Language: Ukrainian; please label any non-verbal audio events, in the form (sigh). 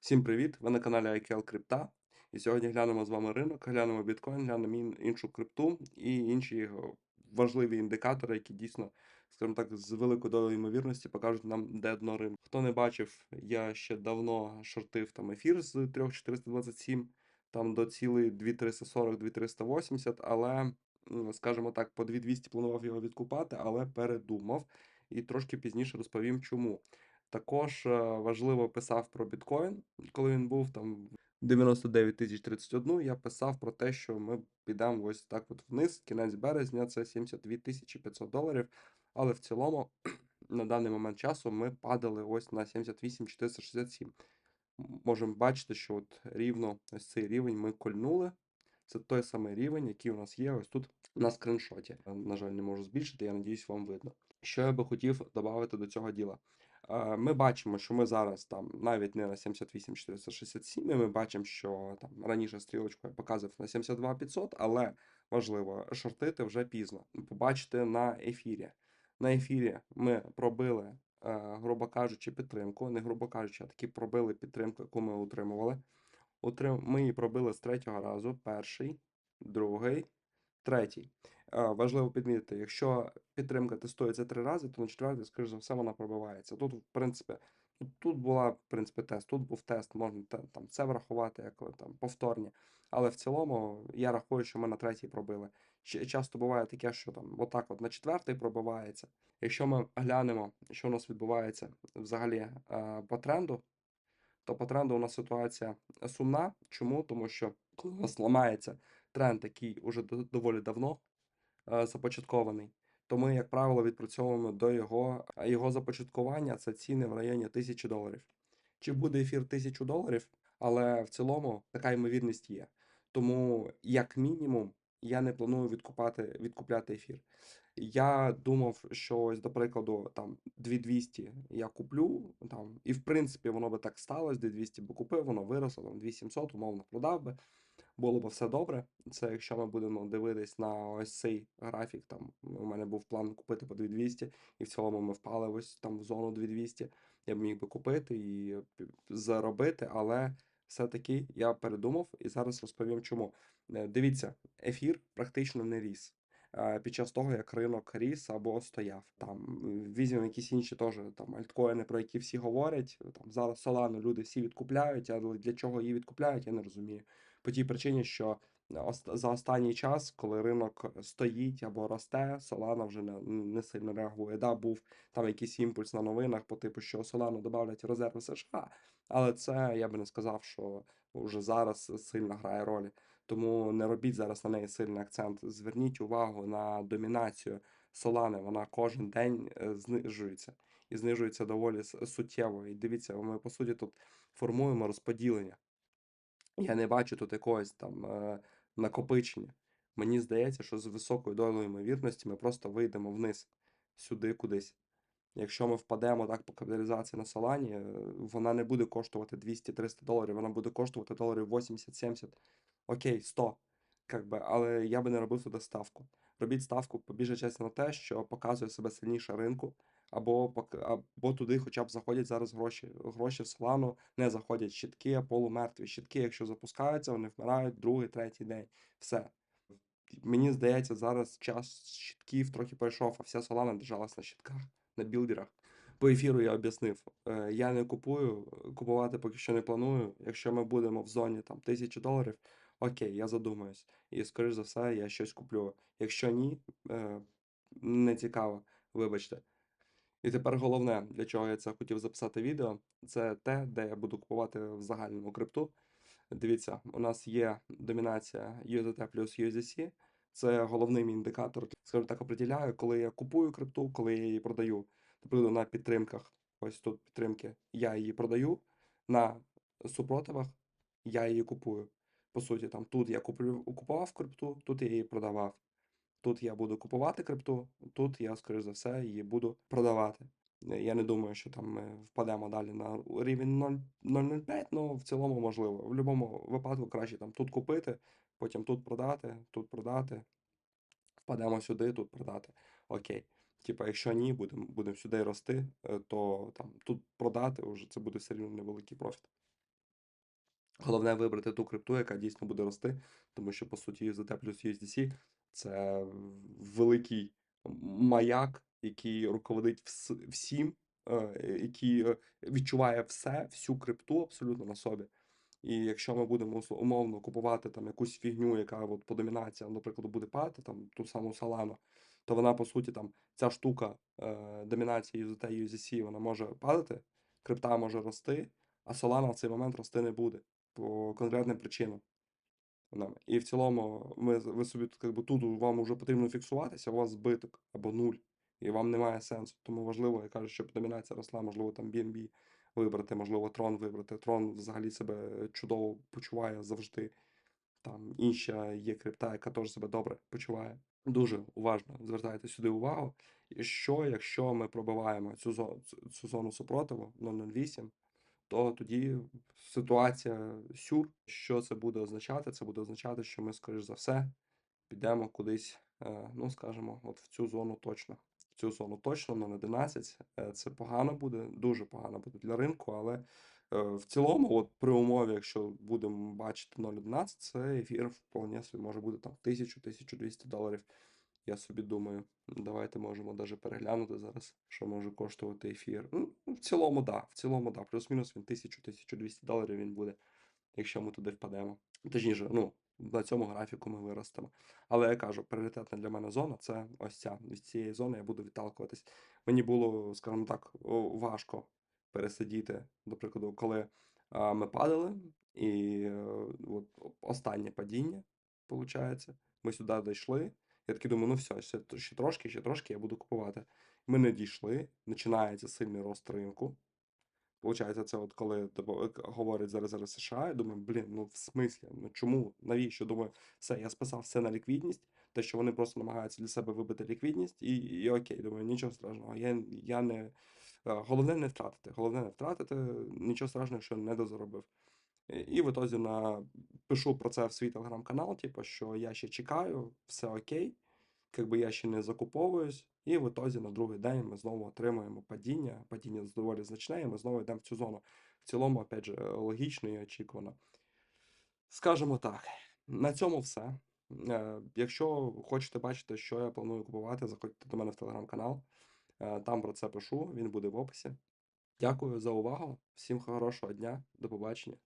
Всім привіт! Ви на каналі IKL Крипта. І сьогодні глянемо з вами ринок, глянемо біткоін, глянемо іншу крипту і інші важливі індикатори, які дійсно, скажімо так, з великою долею ймовірності покажуть нам, де дно ринку. Хто не бачив, я ще давно шортив там ефір з 3,427 там до цілей 2,340-2,380, але, скажімо так, по 2,200 планував його відкупати, але передумав. І трошки пізніше розповім, чому. Також е, важливо писав про біткоін, коли він був там 99 тисяч 31, я писав про те, що ми підемо ось так от вниз, кінець березня, це 72 тисячі 500 доларів. Але в цілому (clears throat) на даний момент часу ми падали ось на 78 467. Можемо бачити, що от рівно ось цей рівень ми кольнули. Це той самий рівень, який у нас є ось тут на скріншоті. Е, На жаль, не можу збільшити, я надіюсь, вам видно. Що я би хотів додати до цього діла? Е, Ми бачимо, що ми зараз там навіть не на 78 467, ми бачимо, що там раніше стрілочку я показував на 72 500, але важливо, шортити вже пізно. Побачите на ефірі. На ефірі ми пробили, е, грубо кажучи, підтримку. Не грубо кажучи, а таки пробили підтримку, яку ми утримували. Ми її пробили з третього разу. Перший, другий, третій. Е, Важливо підмітити, якщо підтримка тестується три рази, то на четвертий, скоріш за все, вона пробивається. Тут, в принципі, тут, тут була, в принципі, тест, тут був тест, можна там це врахувати, як е, там повторні. Але в цілому я рахую, що ми на третій пробили. Часто буває таке, що там отак от на четвертий пробивається. Якщо ми глянемо, що у нас відбувається взагалі е, по тренду, то по тренду у нас ситуація сумна. Чому? Тому що коли у нас ламається тренд, який уже доволі давно започаткований, то ми, як правило, відпрацьовуємо до його, його започаткування це ціни в районі 1000 доларів. Чи буде ефір 1000 доларів, але в цілому така ймовірність є. Тому, як мінімум, я не планую відкупати, відкупляти ефір. Я думав, що ось, до прикладу, там 2200 я куплю, там, і в принципі воно би так сталося, 2200 би купив, воно виросло, там 2700, умовно продав би, було б все добре. Це якщо ми будемо дивитись на ось цей графік, там у мене був план купити по 2200, і в цілому ми впали ось там в зону 2200, я б міг би купити і заробити, але все-таки я передумав і зараз розповім чому. Е, Дивіться, ефір практично не ріс е, під час того, як ринок ріс або стояв. Там візьмемо якісь інші теж там альткоїни, про які всі говорять. Там зараз Solana люди всі відкупляють, але для чого її відкупляють, я не розумію. По тій причині, що за останній час, коли ринок стоїть або росте, Solana вже не, не сильно реагує. Да, був там якийсь імпульс на новинах, по типу, що Solana додавлять в резерви США, але це я би не сказав, що вже зараз сильно грає роль. Тому не робіть зараз на неї сильний акцент. Зверніть увагу на домінацію Солани. Вона кожен день е, знижується і знижується доволі суттєво. І дивіться, ми по суті тут формуємо розподілення. Я не бачу тут якогось там е, накопичення. Мені здається, що з високою долею ймовірності ми просто вийдемо вниз, сюди кудись. Якщо ми впадемо так по капіталізації на Солані, е, вона не буде коштувати 200-300 доларів, вона буде коштувати доларів 80-70, окей, 100. Как би, але я би не робив туди ставку. Робіть ставку по більшій часті на те, що показує себе сильніше ринку, або, або туди хоча б заходять зараз гроші. Гроші в Солану не заходять щитки, полумертві. Щитки, якщо запускаються, вони вмирають другий, третій день. Все. Мені здається, зараз час щитків трохи пройшов, а вся Солана держалась на щитках, на білдерах. По ефіру я об'яснив. Е, Я не купую, купувати поки що не планую. Якщо ми будемо в зоні там 1000 доларів, окей, я задумаюсь. І, скоріш за все, я щось куплю. Якщо ні, е, не цікаво, вибачте. І тепер головне, для чого я це хотів записати відео, це те, де я буду купувати в загальному крипту. Дивіться, у нас є домінація USDT плюс USDC. Це головний індикатор. Скажімо так, определяю, коли я купую крипту, коли я її продаю. Тобто на підтримках, ось тут підтримки, я її продаю. На супротивах я її купую. По суті, там тут я купував крипту, тут я її продавав. Тут я буду купувати крипту, тут я, скоріш за все, її буду продавати. Е, Я не думаю, що там ми впадемо далі на рівень 0 0,05, але в цілому можливо. В будь-якому випадку краще там тут купити, потім тут продати, тут продати, впадемо сюди, тут продати. Окей. Типа, якщо ні, будемо будем сюди рости, е, то там тут продати вже це буде все рівно невеликий профіт. Головне вибрати ту крипту, яка дійсно буде рости, тому що, по суті, USDT плюс USDC це великий маяк, який руководить вс всім, е, який, е, відчуває все, всю крипту абсолютно на собі. І якщо ми будемо умовно купувати там якусь фігню, яка от по домінації, наприклад, буде падати, там ту саму Solana, то вона по суті там ця штука, е, домінації USDT, USDC, вона може падати, крипта може рости, а Solana в цей момент рости не буде по конкретним причинам. І в цілому ми ви собі тут как би тут вам уже потрібно фіксуватися, у вас збиток або нуль, і вам немає сенсу. Тому важливо, я кажу, щоб домінація росла, можливо, там BNB вибрати, можливо, Tron вибрати. Tron взагалі себе чудово почуває завжди. Там інша є крипта, яка теж себе добре почуває. Дуже уважно звертайте сюди увагу. І що, якщо ми пробиваємо цю зо цю зону супротиву 0.08, то тоді ситуація сюр. Що це буде означати? Це буде означати, що ми, скоріш за все, підемо кудись, е, ну, скажімо, от в цю зону точно. В цю зону точно 0.11. Е, це погано буде, дуже погано буде для ринку, але, е, в цілому, от при умові, якщо будемо бачити 0.11, це ефір вполне собі може бути там 1000-1200 доларів. Я собі думаю, давайте можемо даже переглянути зараз, що може коштувати ефір. Ну, в цілому, да, в цілому, да, плюс-мінус він 1000-1200 доларів він буде, якщо ми туди впадемо. Точніше, ну, на цьому графіку ми виростемо. Але я кажу, пріоритетна для мене зона це ось ця. Від цієї зони я буду відталкуватись. Мені було, скажімо так, важко пересидіти, до прикладу, коли а, ми падали, і е, от останнє падіння, виходить, ми сюди дійшли. Я такий думаю, ну все, ще, ще трошки, ще трошки я буду купувати. Ми не дійшли, починається сильний рост ринку. Получається, це от коли типу, говорять зараз зараз США, я думаю, блін, ну в смислі, ну чому? Навіщо? Думаю, все, я списав все на ліквідність, те, що вони просто намагаються для себе вибити ліквідність, і, і окей, думаю, нічого страшного. Я, я не е, головне не втратити. Головне не втратити, нічого страшного, якщо не дозаробив. І в ітозі на пишу про це в свій телеграм-канал, типу, що я ще чекаю, все окей, якби я ще не закуповуюсь, і в ітозі на другий день ми знову отримуємо падіння. Падіння доволі значне, і ми знову йдемо в цю зону. В цілому, опять же, логічно і очікувано. Скажемо так, на цьому все. Е, Якщо хочете бачити, що я планую купувати, заходьте до мене в телеграм-канал. Е, Там про це пишу, він буде в описі. Дякую за увагу. Всім хорошого дня, до побачення.